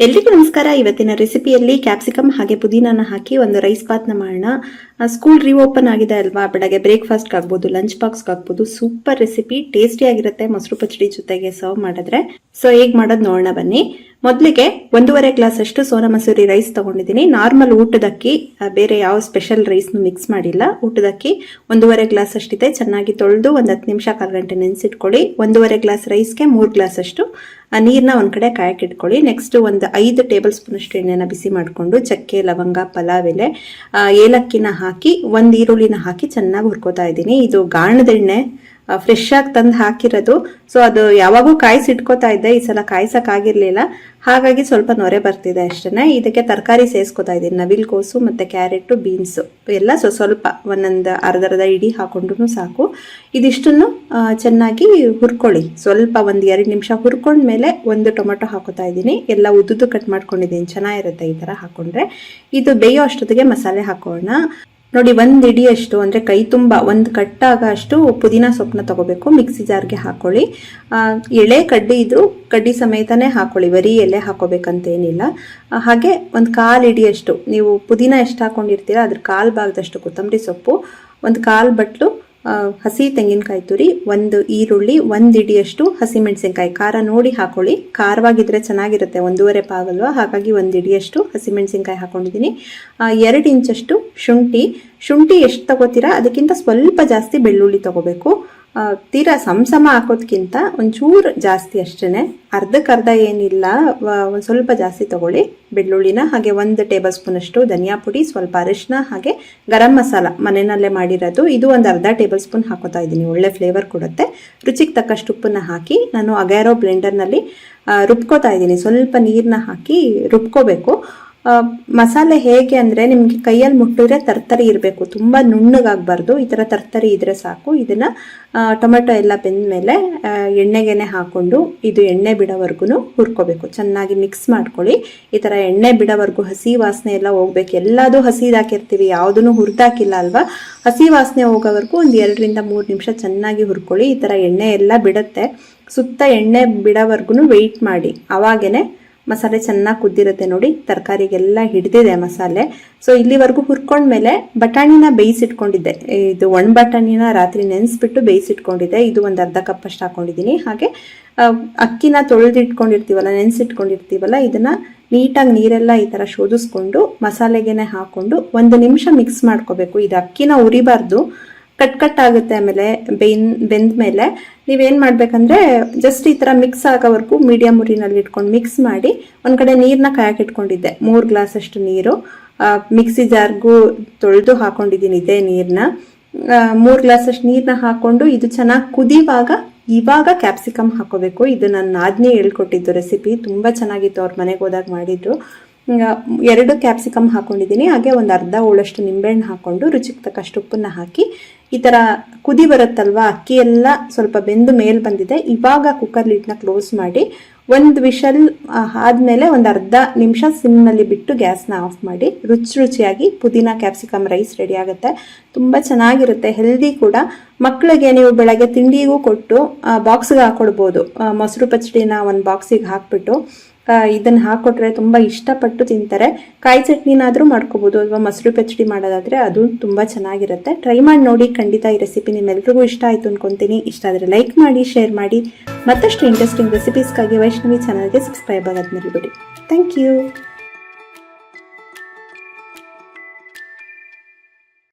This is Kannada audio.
ಎಲ್ರಿಗೂ ನಮಸ್ಕಾರ. ಇವತ್ತಿನ ರೆಸಿಪಿಯಲ್ಲಿ ಕ್ಯಾಪ್ಸಿಕಮ್ ಹಾಗೆ ಪುದೀನಾನ ಹಾಕಿ ಒಂದು ರೈಸ್ ಬಾತ್ನ ಮಾಡೋಣ. ಸ್ಕೂಲ್ ರಿಓಪನ್ ಆಗಿದೆ ಅಲ್ವಾ? ಬೆಳಗ್ಗೆ ಬ್ರೇಕ್ಫಾಸ್ಟ್ ಆಗ್ಬೋದು ಲಂಚ್ ಬಾಕ್ಸ್ ಆಗ್ಬೋದು ಸೂಪರ್ ರೆಸಿಪಿ, ಟೇಸ್ಟಿ ಆಗಿರುತ್ತೆ. ಮೊಸರು ಪಚಡಿ ಜೊತೆಗೆ ಸರ್ವ್ ಮಾಡಿದ್ರೆ. ಸೊ, ಹೇಗ್ ಮಾಡೋದು ನೋಡೋಣ ಬನ್ನಿ. ಮೊದಲಿಗೆ ಒಂದೂವರೆ ಗ್ಲಾಸ್ ಅಷ್ಟು ಸೋನಾ ಮಸೂರಿ ರೈಸ್ ತಗೊಂಡಿದ್ದೀನಿ. ನಾರ್ಮಲ್ ಊಟದಕ್ಕಿ ಬೇರೆ ಯಾವ ಸ್ಪೆಷಲ್ ರೈಸ್ನು ಮಿಕ್ಸ್ ಮಾಡಿಲ್ಲ. ಊಟದಕ್ಕಿ ಒಂದೂವರೆ ಗ್ಲಾಸ್ ಅಷ್ಟಿದೆ. ಚೆನ್ನಾಗಿ ತೊಳೆದು ಒಂದು ಹತ್ತು ನಿಮಿಷ ಕಾಲು ಗಂಟೆ ನೆನೆಸಿಟ್ಕೊಳ್ಳಿ. ಒಂದೂವರೆ ಗ್ಲಾಸ್ ರೈಸ್ಗೆ ಮೂರು ಗ್ಲಾಸ್ ಅಷ್ಟು ನೀರನ್ನ ಒಂದು ಕಡೆ ಕಾಯಕ್ಕೆ ಇಟ್ಕೊಳ್ಳಿ. ನೆಕ್ಸ್ಟ್ ಒಂದು ಐದು ಟೇಬಲ್ ಸ್ಪೂನ್ ಅಷ್ಟು ಎಣ್ಣೆನ ಬಿಸಿ ಮಾಡಿಕೊಂಡು, ಚಕ್ಕೆ, ಲವಂಗ, ಪಲಾವ್ ಎಲೆ ಏಲಕ್ಕಿನ ಹಾಕಿ, ಒಂದು ಈರುಳ್ಳಿನ ಹಾಕಿ ಚೆನ್ನಾಗಿ ಹುರ್ಕೋತಾ ಇದ್ದೀನಿ. ಇದು ಗಾಣದ ಎಣ್ಣೆ. ಫ್ರೆಶ್ ಆಗಿ ತಂದು ಹಾಕಿರೋದು. ಸೊ ಅದು ಯಾವಾಗೂ ಕಾಯಿಸಿ ಇಟ್ಕೋತಾ ಇದ್ದೆ. ಈ ಸಲ ಕಾಯ್ಸಕ್ ಆಗಿರ್ಲಿಲ್ಲ ಹಾಗಾಗಿ ಸ್ವಲ್ಪ ನೊರೆ ಬರ್ತಿದೆ ಅಷ್ಟೇ ಇದಕ್ಕೆ ತರಕಾರಿ ಸೇರಿಸ್ಕೊತಾ ಇದ್ದೀನಿ. ನವಿಲ್ ಕೋಸು ಮತ್ತೆ ಕ್ಯಾರೆಟು, ಬೀನ್ಸ್. ಎಲ್ಲ ಸೊ ಸ್ವಲ್ಪ ಒಂದೊಂದು ಅರ್ಧ ಅರ್ಧ ಇಡೀ ಹಾಕೊಂಡ್ರು ಸಾಕು. ಇದಿಷ್ಟನ್ನು ಚೆನ್ನಾಗಿ ಹುರ್ಕೊಳ್ಳಿ. ಸ್ವಲ್ಪ ಒಂದು ಎರಡು ನಿಮಿಷ ಹುರ್ಕೊಂಡ್ಮೇಲೆ ಒಂದು ಟೊಮೆಟೊ ಹಾಕೋತಾ ಇದ್ದೀನಿ. ಎಲ್ಲ ಉದ್ದುದ್ದು ಕಟ್ ಮಾಡ್ಕೊಂಡಿದ್ದೀನಿ. ಚೆನ್ನಾಗಿರುತ್ತೆ ಈ ಥರ ಹಾಕೊಂಡ್ರೆ. ಇದು ಬೇಯೋ ಅಷ್ಟೊತ್ತಿಗೆ ಮಸಾಲೆ ಹಾಕೋಣ. ನೋಡಿ ಒಂದು ಇಡಿಯಷ್ಟು ಅಂದ್ರೆ ಕೈ ತುಂಬ ಒಂದು ಕಟ್ಟಾಗ ಅಷ್ಟು ಪುದೀನ ಸೊಪ್ಪನ್ನ ತಗೋಬೇಕು. ಮಿಕ್ಸಿ ಜಾರ್ಗೆ ಹಾಕೊಳ್ಳಿ. ಎಳೆ ಕಡ್ಡಿ ಇದ್ದರೂ ಕಡ್ಡಿ ಸಮೇತನೇ ಹಾಕೊಳ್ಳಿ. ಬರೀ ಎಲೆ ಹಾಕೋಬೇಕಂತ ಏನಿಲ್ಲ ಆ, ಹಾಗೆ ಒಂದು ಕಾಲು ಇಡಿಯಷ್ಟು ನೀವು ಪುದೀನ ಎಷ್ಟು ಹಾಕೊಂಡಿರ್ತೀರಾ ಅದ್ರ ಕಾಲು ಭಾಗದಷ್ಟು ಕೊತ್ತಂಬರಿ ಸೊಪ್ಪು ಒಂದು ಕಾಲು ಬಟ್ಲು ಹಸಿ ತೆಂಗಿನಕಾಯಿ ತುರಿ, ಒಂದು ಈರುಳ್ಳಿ, ಒಂದು ಇಡಿಯಷ್ಟು ಹಸಿಮೆಣಸಿನ್ಕಾಯಿ ಖಾರ ನೋಡಿ ಹಾಕೊಳ್ಳಿ. ಖಾರವಾಗಿದ್ರೆ ಚೆನ್ನಾಗಿರುತ್ತೆ. ಒಂದೂವರೆ ಪಾವಲ್ವಾ? ಹಾಗಾಗಿ ಒಂದು ಇಡಿಯಷ್ಟು ಹಸಿಮೆಣಸಿನ್ಕಾಯಿ ಹಾಕೊಂಡಿದ್ದೀನಿ. ಎರಡು ಇಂಚಷ್ಟು ಶುಂಠಿ. ಶುಂಠಿ ಎಷ್ಟು ತಗೋತೀರಾ? ಅದಕ್ಕಿಂತ ಸ್ವಲ್ಪ ಜಾಸ್ತಿ ಬೆಳ್ಳುಳ್ಳಿ ತಗೋಬೇಕು. ತೀರಾ ಸಂಸಮ ಸಮ ಹಾಕೋದ್ಕಿಂತ ಒಂಚೂರು ಜಾಸ್ತಿ ಅಷ್ಟೇ ಅರ್ಧಕ್ಕರ್ಧ ಏನಿಲ್ಲ ಒಂದು ಸ್ವಲ್ಪ ಜಾಸ್ತಿ ತಗೊಳ್ಳಿ. ಬೆಳ್ಳುಳ್ಳಿನ ಹಾಗೆ ಒಂದು ಟೇಬಲ್ ಸ್ಪೂನಷ್ಟು ಧನಿಯಾ ಪುಡಿ, ಸ್ವಲ್ಪ ಅರಿಶಿನ ಹಾಗೆ ಗರಂ ಮಸಾಲ ಮನೆಯಲ್ಲೇ ಮಾಡಿರೋದು. ಇದು ಒಂದು ಅರ್ಧ ಟೇಬಲ್ ಸ್ಪೂನ್ ಹಾಕೋತಾ ಇದ್ದೀನಿ. ಒಳ್ಳೆ ಫ್ಲೇವರ್ ಕೊಡುತ್ತೆ. ರುಚಿಗೆ ತಕ್ಕಷ್ಟು ಉಪ್ಪನ್ನು ಹಾಕಿ ನಾನು ಅಗ್ಯಾರೋ ಬ್ಲೆಂಡರ್ನಲ್ಲಿ ರುಬ್ಕೋತಾ ಇದ್ದೀನಿ. ಸ್ವಲ್ಪ ನೀರನ್ನ ಹಾಕಿ ರುಬ್ಕೋಬೇಕು. ಮಸಾಲೆ ಹೇಗೆ ಅಂದರೆ ನಿಮಗೆ ಕೈಯಲ್ಲಿ ಮುಟ್ಟಿದ್ರೆ ತರ್ತರಿ ಇರಬೇಕು. ತುಂಬ ನುಣ್ಣಗಾಗಬಾರ್ದು. ಈ ಥರ ತರ್ತರಿ ಇದ್ರೆ ಸಾಕು. ಇದನ್ನು ಟೊಮೆಟೊ ಎಲ್ಲ ಬೆಂದಮೇಲೆ ಎಣ್ಣೆಗೆನೆ ಹಾಕ್ಕೊಂಡು ಇದು ಎಣ್ಣೆ ಬಿಡೋವರೆಗೂ ಹುರ್ಕೋಬೇಕು. ಚೆನ್ನಾಗಿ ಮಿಕ್ಸ್ ಮಾಡ್ಕೊಳ್ಳಿ. ಈ ಥರ ಎಣ್ಣೆ ಬಿಡೋವರೆಗೂ ಹಸಿ ವಾಸನೆ ಎಲ್ಲ ಹೋಗ್ಬೇಕು. ಎಲ್ಲದೂ ಹಸಿದಾಕಿರ್ತೀವಿ ಯಾವುದೂ ಹುರಿದಾಕಿಲ್ಲ ಅಲ್ವಾ? ಹಸಿ ವಾಸನೆ ಹೋಗೋವರೆಗೂ ಒಂದು ಎರಡರಿಂದ ಮೂರು ನಿಮಿಷ ಚೆನ್ನಾಗಿ ಹುರ್ಕೊಳ್ಳಿ. ಈ ಥರ ಎಣ್ಣೆ ಎಲ್ಲ ಬಿಡುತ್ತೆ. ಸುತ್ತ ಎಣ್ಣೆ ಬಿಡೋವರೆಗೂ ವೆಯ್ಟ್ ಮಾಡಿ. ಅವಾಗೇನೆ ಮಸಾಲೆ ಚೆನ್ನಾಗಿ ಕುದ್ದಿರುತ್ತೆ ನೋಡಿ. ತರಕಾರಿಗೆಲ್ಲ ಹಿಡಿದಿದೆ ಮಸಾಲೆ. ಸೊ ಇಲ್ಲಿವರೆಗೂ ಹುರ್ಕೊಂಡ್ಮೇಲೆ ಬಟಾಣಿನ ಬೇಯಿಸಿಟ್ಕೊಂಡಿದ್ದೆ. ಇದು ಒಣ ಬಟಾಣಿನ ರಾತ್ರಿ ನೆನೆಸ್ಬಿಟ್ಟು ಬೇಯಿಸಿಟ್ಕೊಂಡಿದ್ದೆ. ಇದು ಒಂದು ಅರ್ಧ ಕಪ್ ಅಷ್ಟು ಹಾಕೊಂಡಿದ್ದೀನಿ. ಹಾಗೆ ಅಕ್ಕಿನ ತೊಳೆದಿಟ್ಕೊಂಡಿರ್ತೀವಲ್ಲ, ನೆನೆಸಿಟ್ಕೊಂಡಿರ್ತೀವಲ್ಲ, ಇದನ್ನು ನೀಟಾಗಿ ನೀರೆಲ್ಲ ಈ ಥರ ಶೋಧಿಸ್ಕೊಂಡು ಮಸಾಲೆಗೆನೆ ಹಾಕ್ಕೊಂಡು ಒಂದು ನಿಮಿಷ ಮಿಕ್ಸ್ ಮಾಡ್ಕೋಬೇಕು. ಇದು ಅಕ್ಕಿನ ಉರಿಬಾರ್ದು. ಕಟ್ ಕಟ್ ಆಗುತ್ತೆ ಆಮೇಲೆ ಬೆನ್ ಬೆಂದ ಮೇಲೆ. ನೀವೇನು ಮಾಡ್ಬೇಕಂದ್ರೆ ಜಸ್ಟ್ ಈ ತರ ಮಿಕ್ಸ್ ಆಗೋವರೆಗೂ ಮೀಡಿಯಂ ಉರಿನಲ್ಲಿ ಇಟ್ಕೊಂಡು ಮಿಕ್ಸ್ ಮಾಡಿ ಒಂದ್ ಕಡೆ ನೀರನ್ನ ಕಾಯಕ್ಕೆ ಇಟ್ಕೊಂಡಿದ್ದೆ. ಮೂರು ಗ್ಲಾಸ್ ಅಷ್ಟು ನೀರು ಮಿಕ್ಸಿ ಜಾರ್ಗೂ ತೊಳೆದು ಹಾಕೊಂಡಿದ್ದೀನಿ ಇದೇ ನೀರನ್ನ ಮೂರು ಗ್ಲಾಸ್ ಅಷ್ಟು ನೀರನ್ನ ಹಾಕೊಂಡು ಇದು ಚೆನ್ನಾಗಿ ಕುದಿವಾಗ ಇವಾಗ ಕ್ಯಾಪ್ಸಿಕಮ್ ಹಾಕೋಬೇಕು. ಇದು ನನ್ನ ನಾದ್ನೇ ಹೇಳ್ಕೊಟ್ಟಿದ್ದು ರೆಸಿಪಿ ತುಂಬಾ ಚೆನ್ನಾಗಿತ್ತು. ಅವ್ರ ಮನೆಗೆ ಹೋದಾಗ ಮಾಡಿದ್ರು. ಎರಡು ಕ್ಯಾಪ್ಸಿಕಮ್ ಹಾಕೊಂಡಿದ್ದೀನಿ. ಹಾಗೆ ಒಂದು ಅರ್ಧ ಹೋಳಷ್ಟು ನಿಂಬೆಹಣ್ಣು ಹಾಕೊಂಡು ರುಚಿಗೆ ತಕ್ಕಷ್ಟು ಉಪ್ಪನ್ನು ಹಾಕಿ ಈ ಥರ ಕುದಿ ಬರುತ್ತಲ್ವ? ಅಕ್ಕಿ ಎಲ್ಲ ಸ್ವಲ್ಪ ಬೆಂದು ಮೇಲೆ ಬಂದಿದೆ. ಇವಾಗ ಕುಕ್ಕರ್ ಲಿಡ್ನ ಕ್ಲೋಸ್ ಮಾಡಿ ಒಂದು ವಿಷಲ್ ಆದಮೇಲೆ ಒಂದು ಅರ್ಧ ನಿಮಿಷ ಸಿಮ್ನಲ್ಲಿ ಬಿಟ್ಟು ಗ್ಯಾಸ್ನ ಆಫ್ ಮಾಡಿ ರುಚಿ ರುಚಿಯಾಗಿ ಪುದೀನ ಕ್ಯಾಪ್ಸಿಕಮ್ ರೈಸ್ ರೆಡಿ ಆಗುತ್ತೆ. ತುಂಬ ಚೆನ್ನಾಗಿರುತ್ತೆ ಹೆಲ್ದಿ ಕೂಡ. ಮಕ್ಕಳಿಗೆ ನೀವು ಬೆಳಗ್ಗೆ ತಿಂಡಿಗೂ ಕೊಟ್ಟು ಬಾಕ್ಸ್ಗೆ ಹಾಕ್ಕೊಡ್ಬೋದು ಮೊಸರು ಪಚಡಿನ ಒಂದು ಬಾಕ್ಸಿಗೆ ಹಾಕ್ಬಿಟ್ಟು ಇದನ್ನು ಹಾಕ್ಕೊಟ್ರೆ ತುಂಬ ಇಷ್ಟಪಟ್ಟು ತಿಂತಾರೆ. ಕಾಯಿ ಚಟ್ನಿನಾದರೂ ಮಾಡ್ಕೋಬೋದು ಅಥವಾ ಮೊಸರು ಪಚ್ಚಡಿ ಮಾಡೋದಾದರೆ ಅದು ತುಂಬ ಚೆನ್ನಾಗಿರುತ್ತೆ. ಟ್ರೈ ಮಾಡಿ ನೋಡಿ, ಖಂಡಿತ ಈ ರೆಸಿಪಿ ನಿಮ್ಮೆಲ್ರಿಗೂ ಇಷ್ಟ ಆಯಿತು ಅನ್ಕೊಂತೀನಿ. ಇಷ್ಟ ಆದರೆ ಲೈಕ್ ಮಾಡಿ ಶೇರ್ ಮಾಡಿ. ಮತ್ತಷ್ಟು ಇಂಟ್ರೆಸ್ಟಿಂಗ್ ರೆಸಿಪೀಸ್ಗಾಗಿ ವೈಷ್ಣವಿ ಚಾನಲ್ಗೆ ಸಬ್ಸ್ಕ್ರೈಬ್ ಆಗೋದು ಮರಿಬಿಡಿ. Thank you